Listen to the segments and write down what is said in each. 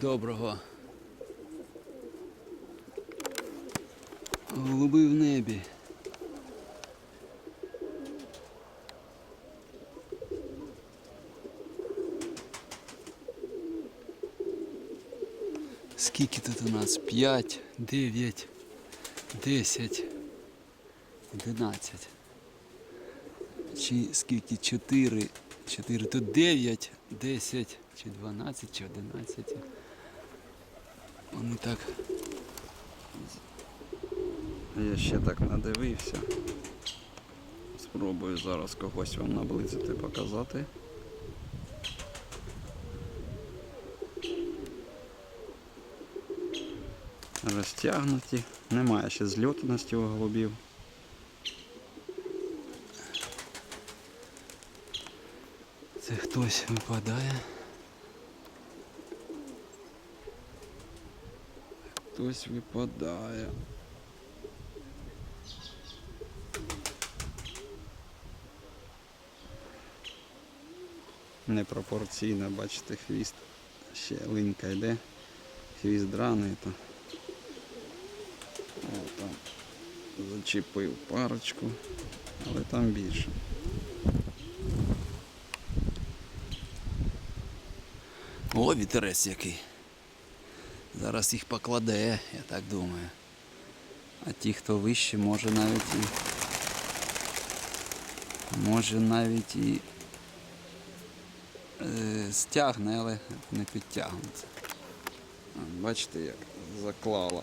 Доброго. Голуби в небі. Скільки тут у нас? 5, 9, 10, 11. Чи скільки? 4, 4, тут 9, 10, чи 12, чи 11. Вони так. Я ще так надивився. Спробую зараз когось вам наблизити показати. Розтягнуті. Немає ще зльотності у голубів. Це хтось випадає. Хтось випадає. Непропорційно, бачите, хвіст. Ще линька йде. Хвіст драний, то. О, там зачепив парочку, але там більше. О, вітерець який. Зараз їх покладе, я так думаю. А ті, хто вище, може навіть і. Може навіть і е, стягне, але не підтягнеться. Бачите, як заклала.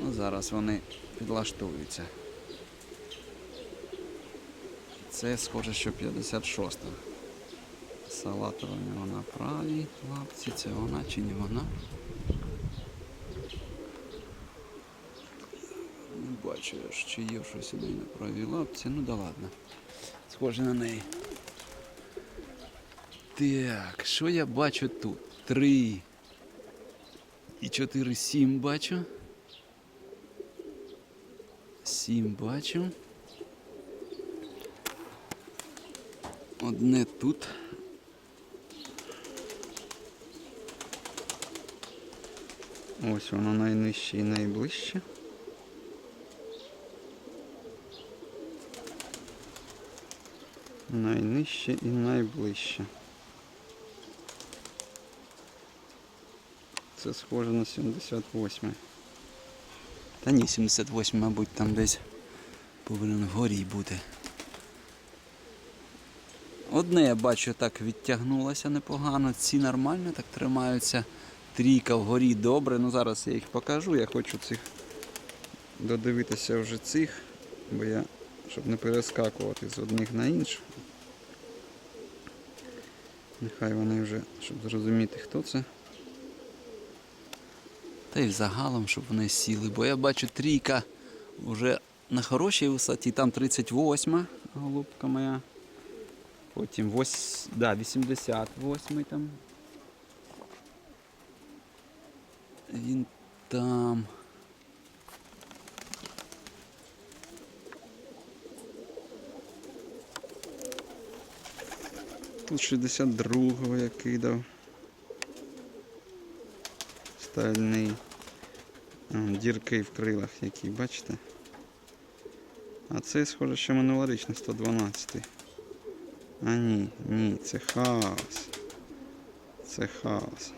Ну, зараз вони підлаштуються. Це схоже, що 56-та. Салатова у нього правій лапці. Це вона чи не вона? Не бачу, чи є щось у неї на правій лапці. Ну да ладно. Схоже на неї. Так, що я бачу тут? Три. І чотири, сім бачу. Сім бачу. Одне тут. Ось воно найнижче і найближче. Найнижче і найближче. Це схоже на 78. Та ні, 78, мабуть, там десь повинен вгорі бути. Одне я бачу так відтягнулося непогано, ці нормально так тримаються. Трійка вгорі добре, ну зараз я їх покажу. Я хочу цих додивитися вже цих, бо я, щоб не перескакувати з одних на інших. Нехай вони вже, щоб зрозуміти, хто це. Та й взагалом, щоб вони сіли. Бо я бачу трійка вже на хорошій висоті, там 38 голубка моя. Потім 8, да, 88 там. Він там. Тут 62-го я кидав. Стальний. Дірки в крилах які, бачите? А це схоже, що минулорічний 112. А ні, ні, це хаос. Це хаос.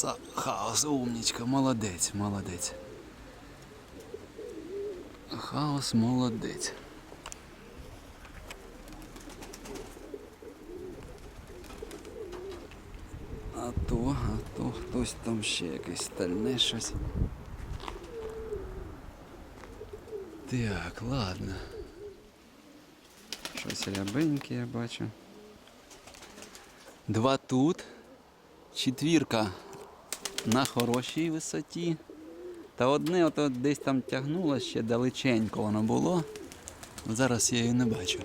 Са- Хаос, умнічка, молодець, молодець. Хаос молодець. А то, а то хтось там ще якесь стальне щось. Так, ладно. Щось рябеньке я бачу. Два тут. Четвірка на хорошій висоті. Та одне ото десь там тягнуло ще далеченько воно було. Зараз я її не бачу.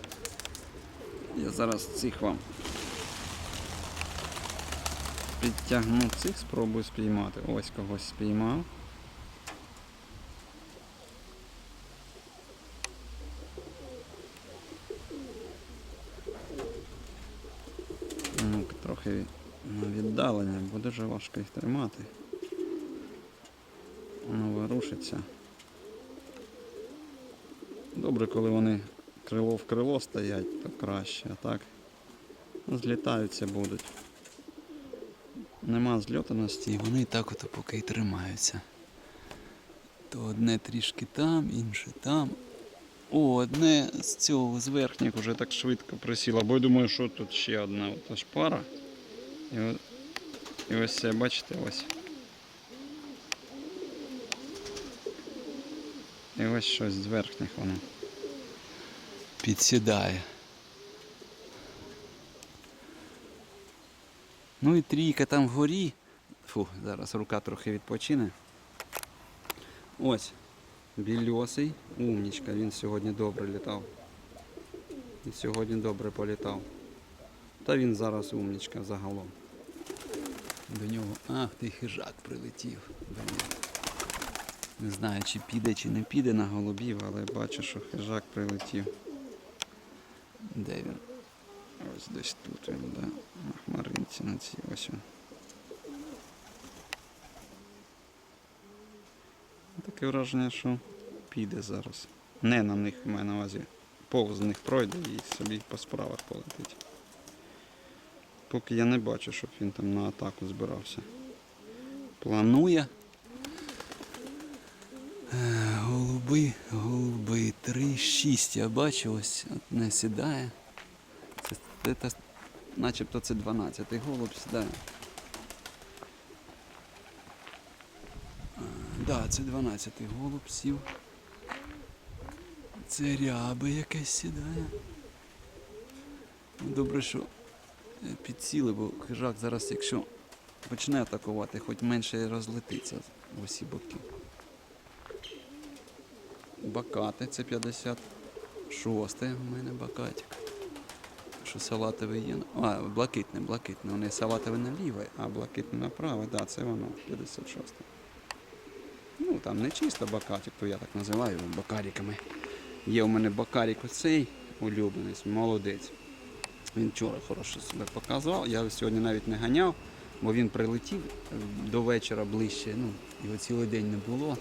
Я зараз цих вам підтягну цих, спробую спіймати. Ось когось спіймав. трохи на дуже важко їх тримати. Воно ворушиться. Добре, коли вони крило в крило стоять, то краще, а так злітаються будуть. Нема зльотаності. І вони так ото поки й тримаються. То одне трішки там, інше там. О, одне з цього з верхніх. Вже так швидко присіла, бо я думаю, що тут ще одна ота пара. І, і ось бачите, ось. І ось щось з верхніх воно. підсідає. Ну і трійка там вгорі. Фу, зараз рука трохи відпочине. Ось. Більосий, умнічка, він сьогодні добре літав. І сьогодні добре політав. Та він зараз умнічка загалом. До нього. Ах, ти хижак прилетів. Блін. Не знаю, чи піде, чи не піде на голубів, Але бачу, що хижак прилетів. де він. Ось десь тут він, да, на хмаринці на цій ось він. Таке враження, що піде зараз. Не на них маю на увазі. Повз них пройде і собі по справах полетить. Поки я не бачу, щоб він там на атаку збирався. Планує. Е, Голуби, голуби, 3-6. Я бачу, ось одне сідає. Це, це, це, начебто це 12-й голуб сідає. Так, да, це 12-й голуб сів. Це ряби якесь сідає. Добре, що е, підсіли, бо хижак зараз, якщо почне атакувати, хоч менше розлетиться в усі боки. Бакати, це 56 у мене бакатик. Що салатовий є. А, блакитне, блакитне. Вони салатове наліво, а блакитне направо, да, це воно, 56. Ну, там не чисто бакатик, то я так називаю бакариками. Є у мене бакарик оцей улюбленець, молодець. Він вчора хорошо себе показав. Я сьогодні навіть не ганяв, бо він прилетів до вечора ближче. Ну, його цілий день не було.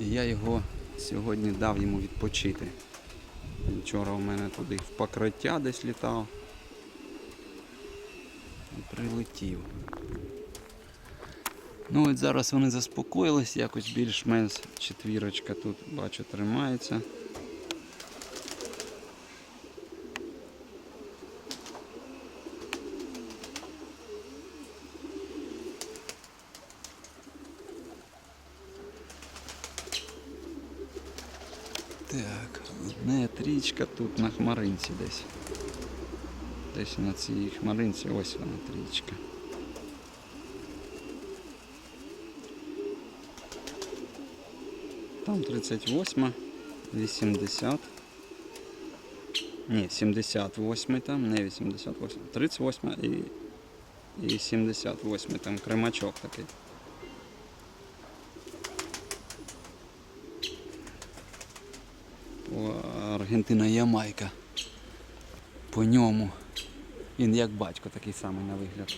І я його сьогодні дав йому відпочити. Він Вчора у мене туди в покриття десь літав. І прилетів. Ну от зараз вони заспокоїлись, якось більш-менш четвірочка тут бачу тримається. Не, трічка тут на хмаринці десь. Десь на цій хмаринці, ось вона трічка. Там 38, 80. Ні, 78 там, не 88. 38 і, і 78 там кремачок такий. О, Аргентина Ямайка. По ньому. Він як батько такий самий на вигляд.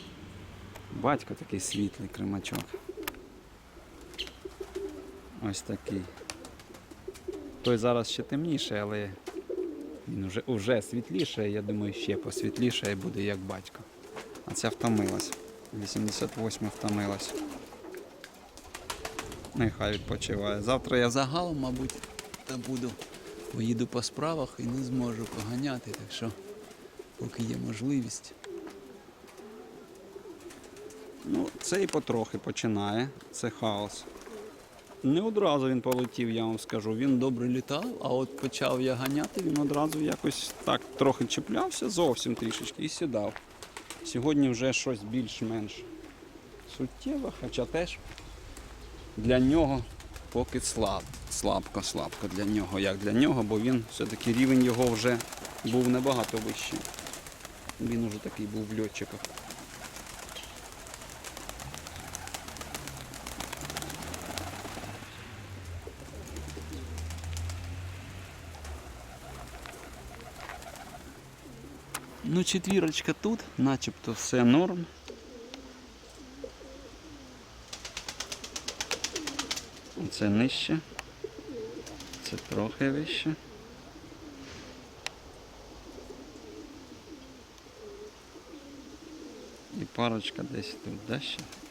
Батько такий світлий кримачок. Ось такий. Той зараз ще темніший, але Він уже, уже світліше, я думаю, ще посвітліше буде як батько. а ця втомилась. 88 втомилась. Нехай відпочиває. Завтра я Загалом, мабуть, та буду. Поїду по справах і не зможу поганяти, так що поки є можливість. Ну, це і потрохи починає. Це хаос. Не одразу він полетів, я вам скажу. Він добре літав, а от почав я ганяти, він одразу якось так трохи чіплявся, зовсім трішечки і сідав. Сьогодні вже щось більш-менш суттєве, хоча теж для нього поки слаб, слабко, слабко для нього, як для нього, бо він все-таки рівень його вже був набагато вищий. Він уже такий був в льотчиках. Ну, четвірочка тут, начебто все норм. Це нижче. Це трохи вище. І парочка десь тут, да?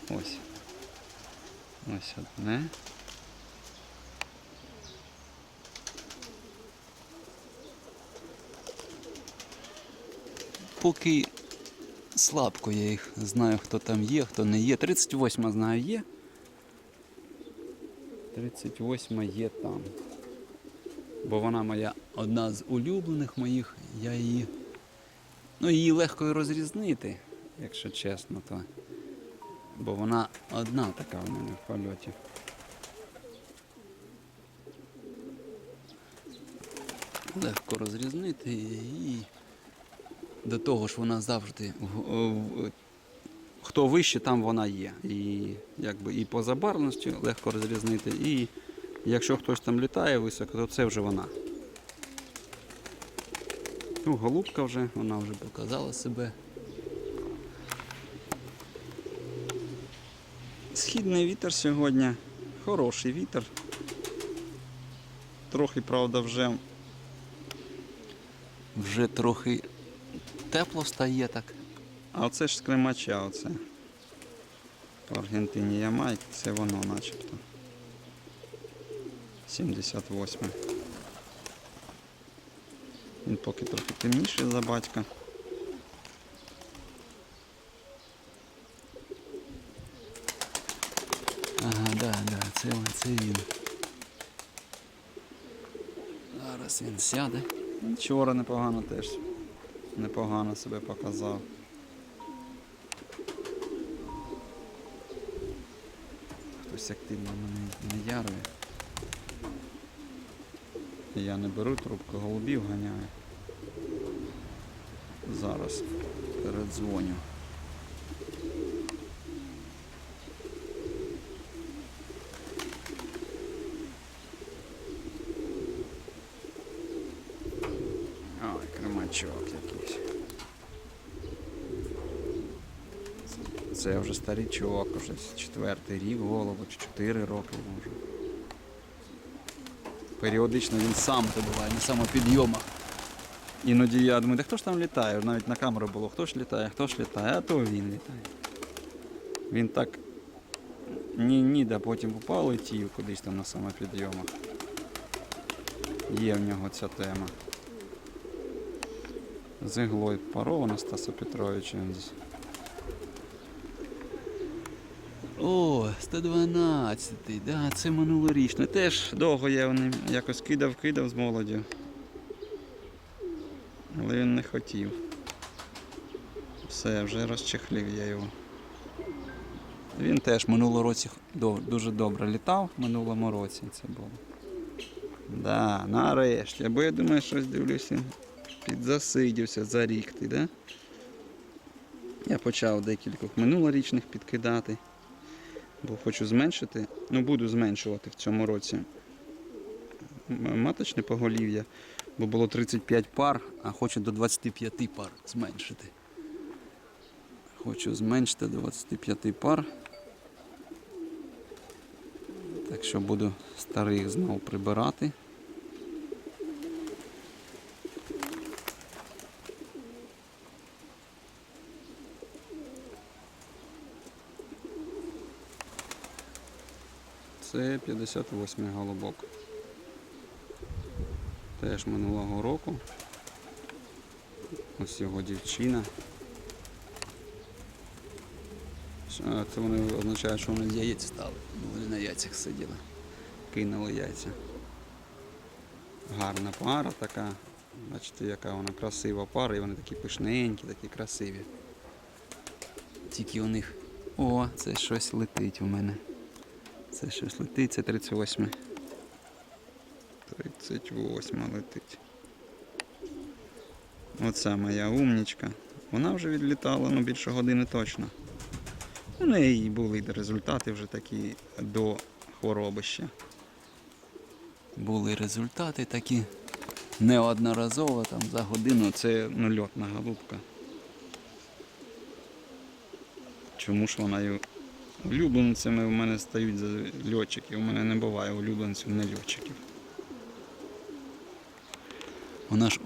Ось. Ось одне. Поки слабко я їх знаю, хто там є, хто не є. 38 знаю є. 38 є там. Бо вона моя одна з улюблених моїх, я її. Ну, її легко розрізнити, якщо чесно, то. Бо вона одна така в мене в польоті. Легко розрізнити і до того ж вона завжди хто вище, там вона є. І якби і по забарвленості легко розрізнити, і якщо хтось там літає високо, то це вже вона. Ну, голубка вже, вона вже показала себе. Східний вітер сьогодні. Хороший вітер. Трохи, правда, вже. Вже трохи тепло стає так. А оце ж з Кримача, оце. По Аргентині Ямайк, це воно начебто. 78. Він поки трохи темніший за батька. Ага, да, да, це, це він. Зараз він сяде. Вчора непогано теж. Непогано себе показав. Хтось активно мене наярює. Я не беру трубку, голубів ганяю. Зараз передзвоню. Ой, кремачок якийсь. Це вже старічок, вже четвертий рік голубу, чи чотири роки може. Періодично він сам добуває на самопідйомах. Іноді я думаю, де хто ж там літає? Навіть на камеру було, хто ж літає, хто ж літає, а то він літає. Він так ні ні да потім упав летів кудись там на самопідйомах. Є в нього ця тема. З іглою парована Стаса Петровича. О, 112-й, да, це минулорічний. Теж довго я якось кидав, кидав з молоддю. Але він не хотів. Все, вже розчехлив я його. Він теж минулого році дуже добре літав, в минулому році це було. Да, нарешті. Або я думаю, щось дивлюся, підзасидівся за рік ти, да? Я почав декількох минулорічних підкидати, бо хочу зменшити, ну буду зменшувати в цьому році маточне поголів'я, бо було 35 пар, а хочу до 25 пар зменшити. Хочу зменшити до 25 пар. Так що буду старих знову прибирати. Це 58 голубок. Теж минулого року. Ось його дівчина. Це вони означає, що вони з яєць стали. Вони на яйцях сиділи. Кинули яйця. Гарна пара така. Бачите, яка вона красива пара, і вони такі пишненькі, такі красиві. Тільки у них. О, це щось летить у мене. Це щось летить, це 38. 38 летить. Оце моя умнічка. Вона вже відлітала ну, більше години точно. У неї були результати вже такі до хвороби. Були результати такі неодноразово там за годину це ну, льотна голубка. Чому ж вона її улюбленцями у мене стають за льотчиків. У мене не буває улюбленців не льотчиків. Вона ж,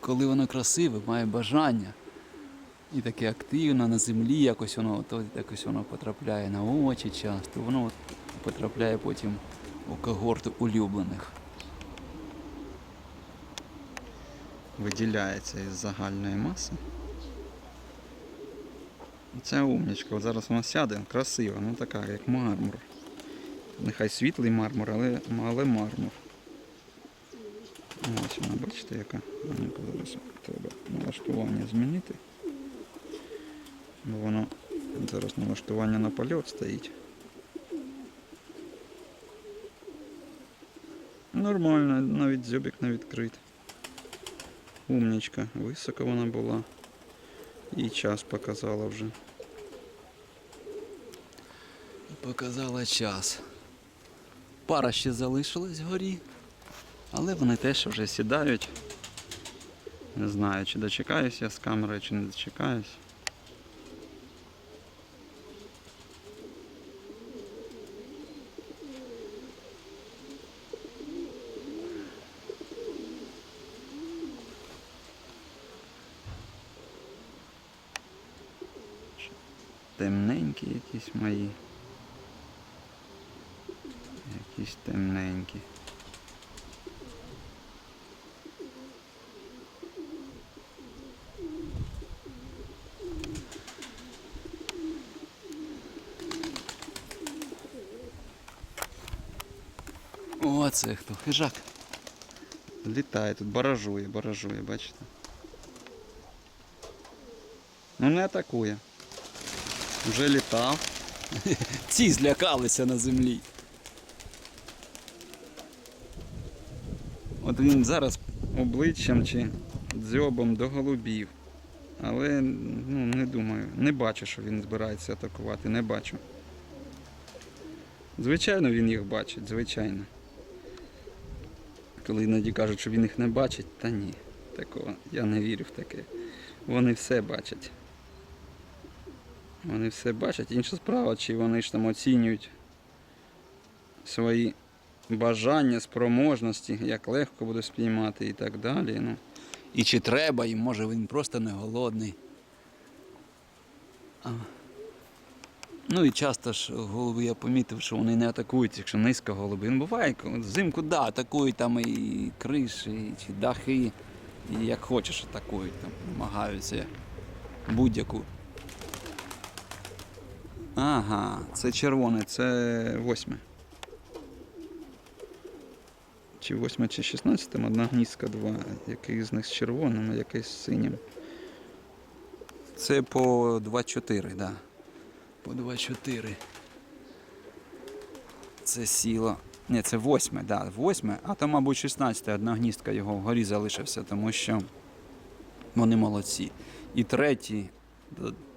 коли воно красиве, має бажання. І таке активне на землі, якось воно, то якось воно потрапляє на очі часто, воно потрапляє потім у когорту улюблених. виділяється із загальної маси. Ця умнічка, зараз вона сяде, красива, ну така, як мармур. Нехай світлий мармур, але, але мармур. Ось вона, бачите, яка. Зараз треба налаштування змінити. Бо воно зараз налаштування на польот стоїть. Нормально, навіть дзьобик не відкритий. Умнічка, високо вона була. І час показала вже. Показала час. Пара ще залишилась вгорі, але вони теж вже сідають. Не знаю, чи дочекаюсь я з камерою, чи не дочекаюсь. Темненькі якісь мої. Якісь темненькі. О, це хто? Хижак. Літає тут, баражує, баражує, бачите? Ну не атакує. Вже літав. Ці злякалися на землі. От він зараз обличчям чи дзьобом до голубів. Але ну, не думаю, не бачу, що він збирається атакувати, не бачу. Звичайно, він їх бачить, звичайно. Коли іноді кажуть, що він їх не бачить, та ні. Такого я не вірю в таке. Вони все бачать. Вони все бачать. Інша справа, чи вони ж там оцінюють свої бажання, спроможності, як легко буде спіймати і так далі. Ну, І чи треба їм, може він просто не голодний. А. Ну і часто ж голуби я помітив, що вони не атакують, якщо низько голуби. Ну буває, взимку да, атакують там і криші, чи дахи, і як хочеш атакують, там, намагаються будь-яку. Ага, це червоне, це восьме. Чи восьме, чи шістнадцятим, одна гніздка, два. Який з них з червоним, а який з синім. Це по 2-4, так. Да. По 2-4. Це сіло. Ні, це восьме, да, восьме, а то, мабуть, 16 одна гніздка його вгорі залишився, тому що вони молодці. І третій,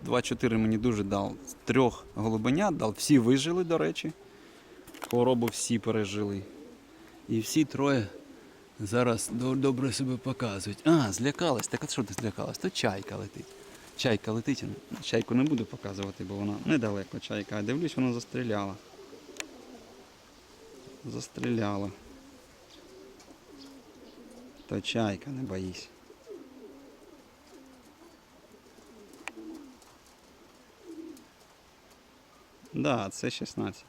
2-4 мені дуже дав. Трьох голубенят дав, всі вижили, до речі. Хворобу всі пережили. І всі троє зараз добре себе показують. А, злякалась. Так а що ти злякалась? То чайка летить. Чайка летить. Чайку не буду показувати, бо вона недалеко чайка. А дивлюсь, вона застріляла. Застріляла. То чайка, не боїсь. Да, це 16.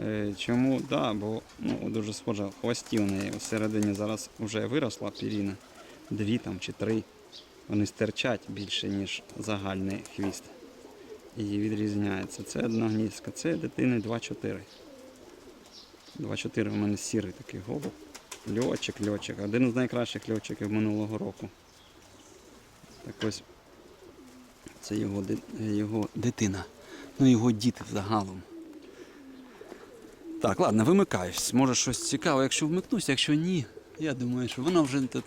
Е, Чому? Да, бо ну, дуже схоже, в хвості у неї всередині зараз вже виросла піріна. Дві там чи три. Вони стирчать більше, ніж загальний хвіст. І відрізняється. Це одна гніздка, це дитини 2-4. 2-4 у мене сірий такий голуб. Льотчик, льотчик. Один з найкращих льотчиків минулого року. Так ось це його, його Дитина. Ну, його діти загалом. Так, ладно, вимикаюсь. Може щось цікаве, якщо вмикнуся, якщо ні, я думаю, що воно вже тут,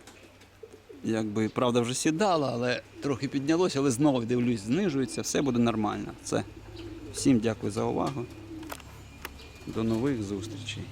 якби, правда, вже сідала, але трохи піднялося, але знову дивлюсь, знижується, все буде нормально. Це. Всім дякую за увагу. До нових зустрічей.